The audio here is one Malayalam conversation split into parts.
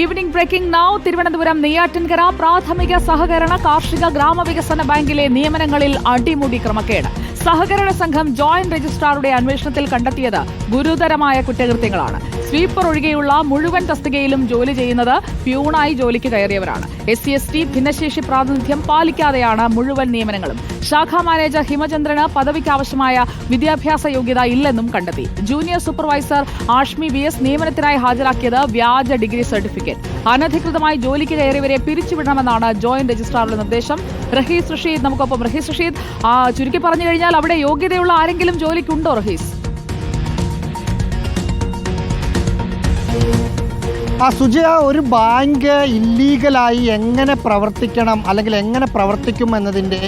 Evening breaking now Thiruvananthapuram Neyyattinkara പ്രാഥമിക സഹകരണ കാർഷിക ഗ്രാമവികസന ബാങ്കിലെ നിയമനങ്ങളിൽ അടിമുടി ക്രമക്കേട്. സഹകരണ സംഘം ജോയിന്റ് രജിസ്ട്രാറുടെ അന്വേഷണത്തിൽ കണ്ടെത്തിയത് ഗുരുതരമായ കുറ്റകൃത്യങ്ങളാണ്. സ്വീപ്പർ ഒഴികെയുള്ള മുഴുവൻ തസ്തികയിലും ജോലി ചെയ്യുന്നത് പ്യൂണായി ജോലിക്ക് കയറിയവരാണ്. എസ് സി എസ് ടി ഭിന്നശേഷി പ്രാതിനിധ്യം പാലിക്കാതെയാണ് മുഴുവൻ നിയമനങ്ങളും. ശാഖാ മാനേജർ ഹിമചന്ദ്രന് പദവിക്ക് ആവശ്യമായ വിദ്യാഭ്യാസ യോഗ്യത ഇല്ലെന്നും കണ്ടെത്തി. Junior supervisor Ashmi V S നിയമനത്തിനായി ഹാജരാക്കിയത് വ്യാജ ഡിഗ്രി സർട്ടിഫിക്കറ്റ്. അനധികൃതമായി ജോലിക്ക് കയറിയവരെ പിരിച്ചുവിടണമെന്നാണ് ജോയിന്റ് രജിസ്ട്രാറുടെ നിർദ്ദേശം. റഹീസ് റഷീദ് നമുക്കൊപ്പം. റഹീസ് റഷീദ് ചുരുക്കി പറഞ്ഞു കഴിഞ്ഞാൽ അവിടെ യോഗ്യതയുള്ള ആരെങ്കിലും ജോലിക്കുണ്ടോ റഹീസ്? ആ സുജയ ഒരു ബാങ്ക് ഇല്ലീഗലായി എങ്ങനെ പ്രവർത്തിക്കണം അല്ലെങ്കിൽ എങ്ങനെ പ്രവർത്തിക്കും എന്നതിന്റെ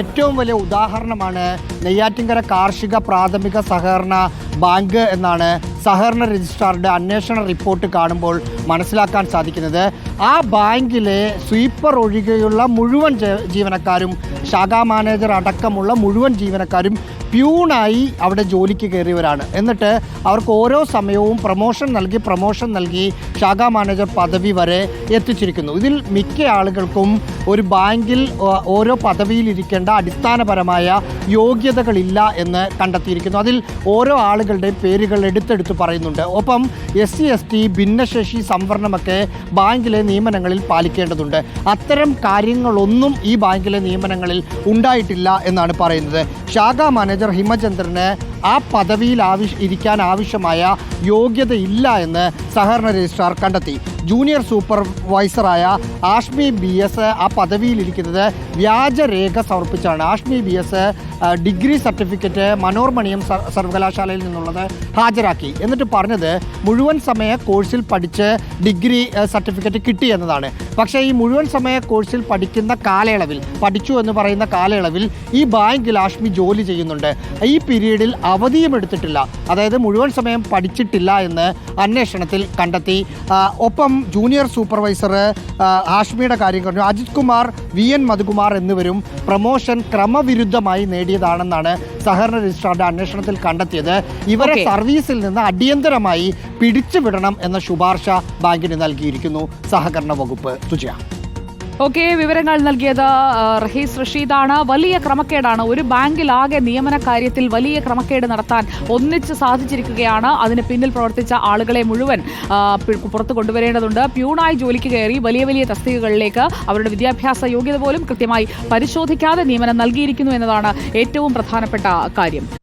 ഏറ്റവും വലിയ ഉദാഹരണമാണ് നെയ്യാറ്റിൻകര കാർഷിക പ്രാഥമിക സഹകരണ ബാങ്ക് എന്നാണ് സഹകരണ രജിസ്ട്രാറുടെ അന്വേഷണ റിപ്പോർട്ട് കാണുമ്പോൾ മനസ്സിലാക്കാൻ സാധിക്കുന്നത് ആ ബാങ്കിലെ സ്വീപ്പർ ഒഴികെയുള്ള മുഴുവൻ ജീവനക്കാരും ശാഖാ മാനേജർ അടക്കമുള്ള മുഴുവൻ ജീവനക്കാരും പ്യൂണായി അവിടെ ജോലിക്ക് കയറിയവരാണ്. എന്നിട്ട് അവർക്ക് ഓരോ സമയവും പ്രമോഷൻ നൽകി പ്രമോഷൻ നൽകി ശാഖാ മാനേജർ പദവി വരെ എത്തിച്ചിരിക്കുന്നു. ഇതിൽ മിക്ക ആളുകൾക്കും ഒരു ബാങ്കിൽ ഓരോ പദവിയിൽ ഇരിക്കേണ്ട അടിസ്ഥാനപരമായ യോഗ്യതകളില്ല എന്ന് കണ്ടെത്തിയിരിക്കുന്നു. അതിൽ ഓരോ ആളുകളുടെയും പേരുകൾ എടുത്തെടുത്ത് പറയുന്നുണ്ട്. ഒപ്പം എസ് സി എസ് ടി ഭിന്നശേഷി സംവരണമൊക്കെ ബാങ്കിലെ നിയമനങ്ങളിൽ പാലിക്കേണ്ടതുണ്ട്. അത്തരം കാര്യങ്ങളൊന്നും ഈ ബാങ്കിലെ നിയമനങ്ങളിൽ ഉണ്ടായിട്ടില്ല എന്നാണ് പറയുന്നത്. ശാഖാ മാനേജർ ഹിമചന്ദ്രന് ആ പദവിയിൽ ആവശ്യ ഇരിക്കാൻ ആവശ്യമായ യോഗ്യതയില്ല എന്ന് സഹകരണ രജിസ്ട്രാർ കണ്ടെത്തി. ജൂനിയർ സൂപ്പർവൈസറായ ആഷ്മി ബി എസ് ആ പദവിയിലിരിക്കുന്നത് വ്യാജരേഖ സമർപ്പിച്ചാണ്. Ashmi B S degree certificate മനോർമണിയം സർവകലാശാലയിൽ നിന്നുള്ളത് ഹാജരാക്കി. എന്നിട്ട് പറഞ്ഞത് മുഴുവൻ സമയ കോഴ്സിൽ പഠിച്ച് ഡിഗ്രി സർട്ടിഫിക്കറ്റ് കിട്ടി എന്നതാണ്. പക്ഷേ ഈ മുഴുവൻ സമയ കോഴ്സിൽ പഠിക്കുന്ന കാലയളവിൽ പഠിച്ചു എന്ന് പറയുന്ന കാലയളവിൽ ഈ ബാങ്കിൽ ആഷ്മി ജോലി ചെയ്യുന്നുണ്ട്. ഈ പീരീഡിൽ അവധിയും എടുത്തിട്ടില്ല. അതായത് മുഴുവൻ സമയം പഠിച്ചിട്ടില്ല എന്ന് അന്വേഷണത്തിൽ കണ്ടെത്തി. ഒപ്പം ജൂനിയർ സൂപ്പർവൈസർ ആഷ്മിയുടെ കാര്യം പറഞ്ഞു. അജിത് കുമാർ വി എൻ മധുകുമാർ എന്നിവരും പ്രമോഷൻ ക്രമവിരുദ്ധമായി നേടിയതാണെന്നാണ് സഹകരണ രജിസ്ട്രാറുടെ അന്വേഷണത്തിൽ കണ്ടെത്തിയത്. ഇവരെ സർവീസിൽ നിന്ന് അടിയന്തരമായി പിടിച്ചുവിടണം എന്ന ശുപാർശ ബാങ്കിന് നൽകിയിരിക്കുന്നു. സഹകരണ വകുപ്പ്. സുജയ. ഓക്കെ വിവരങ്ങൾ നൽകിയത് റഹീസ് റഷീദാണ്. വലിയ ക്രമക്കേടാണ്. ഒരു ബാങ്കിൽ ആകെ നിയമന കാര്യത്തിൽ വലിയ ക്രമക്കേട് നടത്താൻ ഒന്നിച്ച് സാധിച്ചിരിക്കുകയാണ്. അതിന് പിന്നിൽ പ്രവർത്തിച്ച ആളുകളെ മുഴുവൻ പുറത്തു കൊണ്ടുവരേണ്ടതുണ്ട്. പ്യൂണായി ജോലിക്ക് കയറി വലിയ വലിയ തസ്തികകളിലേക്ക് അവരുടെ വിദ്യാഭ്യാസ യോഗ്യത പോലും കൃത്യമായി പരിശോധിക്കാതെ നിയമനം നൽകിയിരിക്കുന്നു എന്നതാണ് ഏറ്റവും പ്രധാനപ്പെട്ട കാര്യം.